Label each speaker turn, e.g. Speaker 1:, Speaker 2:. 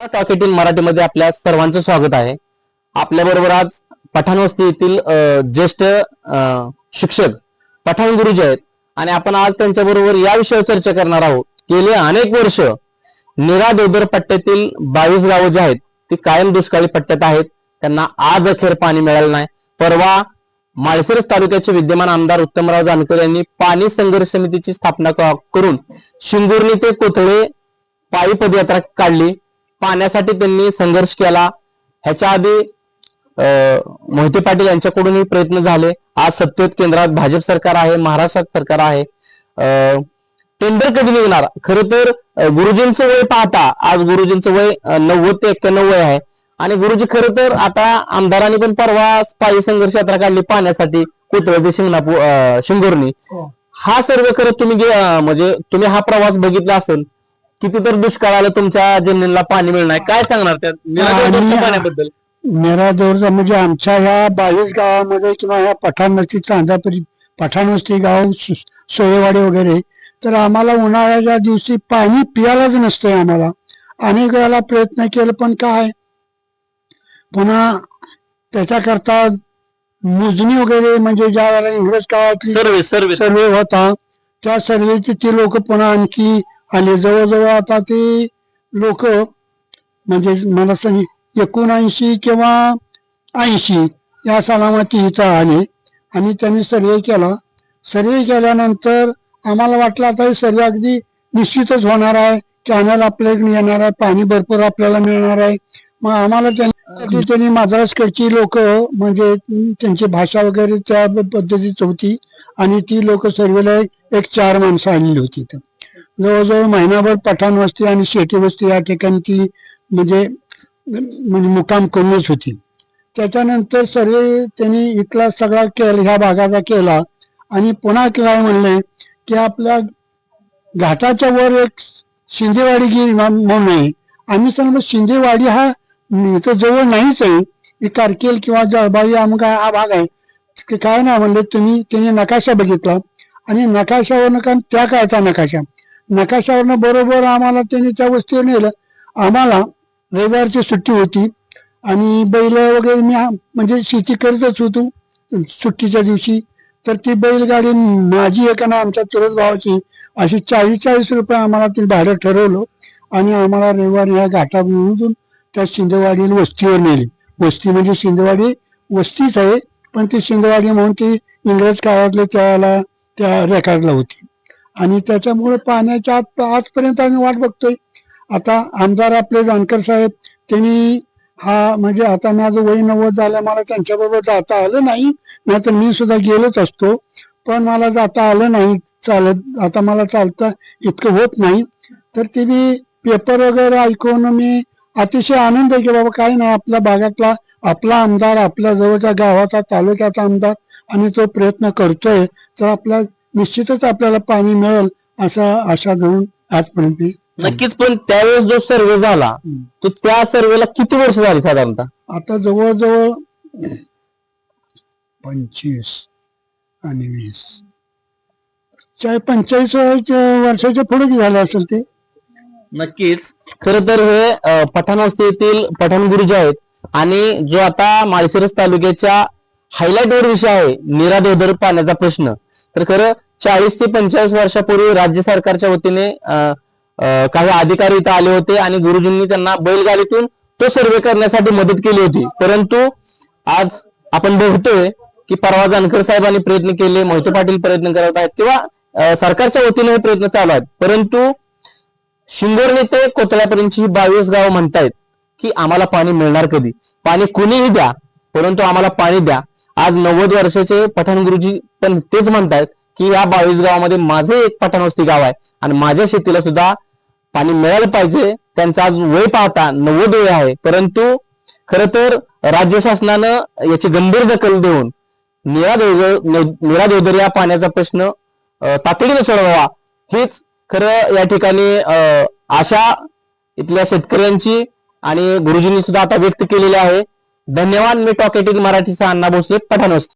Speaker 1: टॉकेटिंग मराठीमध्ये आपल्या सर्वांचं स्वागत आहे. आपल्या बरोबर आज पठाण वस्ती येथील ज्येष्ठ शिक्षक पठाण गुरुजी आहेत. आणि आपण आज त्यांच्या बरोबर या विषयावर चर्चा करणार आहोत. गेले अनेक वर्ष निरा देवदर पट्ट्यातील बावीस गावं जी आहेत ती कायम दुष्काळी पट्ट्यात आहेत. त्यांना आज अखेर पाणी मिळालं नाही. परवा माळशिरस तालुक्याचे विद्यमान आमदार उत्तमराव जानकर यांनी पाणी संघर्ष समितीची स्थापना करून शिंगुर्णी ते कोथळे पायी पदयात्रा काढली. पाण्यासाठी त्यांनी संघर्ष केला. ह्याच्या आधी मोहिते पाटील यांच्याकडूनही प्रयत्न झाले. आज सत्तेत केंद्रात भाजप सरकार आहे महाराष्ट्रात सरकार आहे. टेंडर कधी निघणार? खरं तर गुरुजींचं वय पाहता आज गुरुजींचं वय नव्वद ते एक्क्याण्णव वय आहे. आणि गुरुजी खरं तर आता आमदारांनी पण परवा पायी संघर्ष यात्रा काढली पाण्यासाठी ते शिंगणापूर शिंगोर्णी. हा. सर्व करत तुम्ही म्हणजे तुम्ही हा प्रवास बघितला असेल किती तर दुष्काळ आलं तुमच्या जमिनीला पाणी मिळणार काय सांगणार त्या निराधार
Speaker 2: आणि-
Speaker 1: पाण्याबद्दल.
Speaker 2: मेराजवळचा म्हणजे आमच्या ह्या बावीस गावामध्ये किंवा ह्या पठाण वस्ती चांदापुरी पठाण वस्ती गाव सोयेवाडी वगैरे तर आम्हाला उन्हाळ्याच्या दिवशी पाणी पियालाच नसतंय आम्हाला. अनेक वेळेला प्रयत्न केले पण काय? पुन्हा त्याच्याकरता मोजणी वगैरे म्हणजे ज्या वेळेला इंग्रज काळातली
Speaker 1: सर्वे सर्वे
Speaker 2: सर्वे होता त्या सर्वेचे ते लोक पुन्हा आणखी आले जवळजवळ आता ते लोक म्हणजे मला सांग एकोणऐंशी किंवा ऐंशी या सालामध्ये इथं आले. आणि त्यांनी सर्वे केला. सर्वे केल्यानंतर आम्हाला वाटलं आता हे सर्वे अगदी निश्चितच होणार आहे. कॅनल आपल्याकडे येणार आहे. पाणी भरपूर आपल्याला मिळणार आहे. मग आम्हाला त्यांनी त्यांनी माद्रासकडची लोक म्हणजे त्यांची भाषा वगैरे त्या पद्धतीच होती. आणि ती लोक सर्वेला एक चार माणसं आणली होती जवळजवळ महिनाभर पठाण वस्ती आणि शेती वस्ती या ठिकाणी ती म्हणजे म्हणजे मुकाम करूनच होती. त्याच्यानंतर सर्व त्यांनी इथला सगळा केला ह्या भागाचा केला आणि पुन्हा काय म्हणले की आपल्या घाटाच्या वर एक शिंदेवाडी गिरी म्हणून आहे आम्ही सांगतो शिंदेवाडी हा इथं जवळ नाहीच आहे. ही कारकेल किंवा जळबावी अमुक हा हा भाग आहे. ते काय ना म्हणले तुम्ही त्यांनी नकाशा बघितला आणि नकाशावर नका त्या काळचा नकाशा. नकाशावरनं बरोबर आम्हाला त्यांनी त्या वस्तीवर नेलं. आम्हाला रविवारची सुट्टी होती आणि बैल वगैरे मी म्हणजे शेती करतच होतो सुट्टीच्या दिवशी. तर ती बैलगाडी माझी एक ना आमच्या चुलत भावाची अशी चाळीस चाळीस रुपये आम्हाला ते भाडं ठरवलं आणि आम्हाला रविवार या घाटामधून त्या शिंदेवाडी वस्तीवर नेली. वस्ती म्हणजे शिंदेवाडी वस्तीच आहे पण ती शिंदेवाडी म्हणून ती इंग्रज काळातले त्याला त्या रेकॉर्डला होती. आणि त्याच्यामुळे पाण्याच्या आत आजपर्यंत आम्ही वाट बघतोय. आता आमदार आपले जानकर साहेब त्यांनी हा म्हणजे आता माझं वय नव्वद झालं मला त्यांच्याबरोबर जाता आलं नाही. नाहीतर मी सुद्धा गेलोच असतो. पण मला जाता आलं नाही चालत आता मला चालता इतकं होत नाही. तर ते मी पेपर वगैरे ऐकून मी अतिशय आनंद आहे की बाबा काही नाही आपल्या भागातला आपला आमदार आपल्या जवळच्या गावाचा तालुक्याचा आमदार आणि तो प्रयत्न करतोय. तर आपल्या निश्चितच आपल्याला पाणी मिळेल असा आशा धरून आजपर्यंत
Speaker 1: नक्कीच पण त्यावेळेस जो सर्वे झाला तो त्या सर्वेला किती वर्ष झाली साधारणतः?
Speaker 2: आता जवळजवळ पंचवीस आणि वीस. चाळीस पंचेचाळीस वर्षाच्या पुढे झालं असेल ते.
Speaker 1: नक्कीच. खर तर हे अ, पठाण वस्ती येथील पठाण गुरुजी आहेत आणि जो आता माळशिरस तालुक्याच्या हायलाइट वर विषय आहे निरा पाण्याचा प्रश्न. तर खरं चाळीस ते पंचेचाळीस वर्षापूर्वी राज्य सरकारच्या वतीने काही अधिकारी इथं आले होते आणि गुरुजींनी त्यांना बैलगाडीतून तो सर्वे करण्यासाठी मदत केली होती. परंतु आज आपण बघतोय की परवा जानकर साहेबांनी प्रयत्न केले मोहिते पाटील प्रयत्न करत आहेत किंवा सरकारच्या वतीने हे प्रयत्न चालू आहेत. परंतु शिंगोरने ते कोतळ्यापर्यंतची ही बावीस गाव म्हणतायत की आम्हाला पाणी मिळणार कधी? पाणी कुणीही द्या परंतु आम्हाला पाणी द्या. आज नव्वद वर्षाचे पठाण गुरुजी पण तेच म्हणतायत की या बावीस गावामध्ये माझे एक पठाणवस्ती गाव आहे. आणि माझ्या शेतीला सुद्धा पाणी मिळालं पाहिजे. त्यांचा आज वय पाहता नव्वद वय आहे. परंतु खर तर राज्य शासनानं याची गंभीर दखल देऊन निरा देवधर निरा देवधर या पाण्याचा प्रश्न अं, तातडीने सोडवावा. हेच खरं या ठिकाणी अं, आशा इथल्या शेतकऱ्यांची आणि गुरुजींनी सुद्धा आता व्यक्त केलेली आहे. धन्यवाद. मी टॉकेटिंग मराठीचा अण्णा भोसले पठाण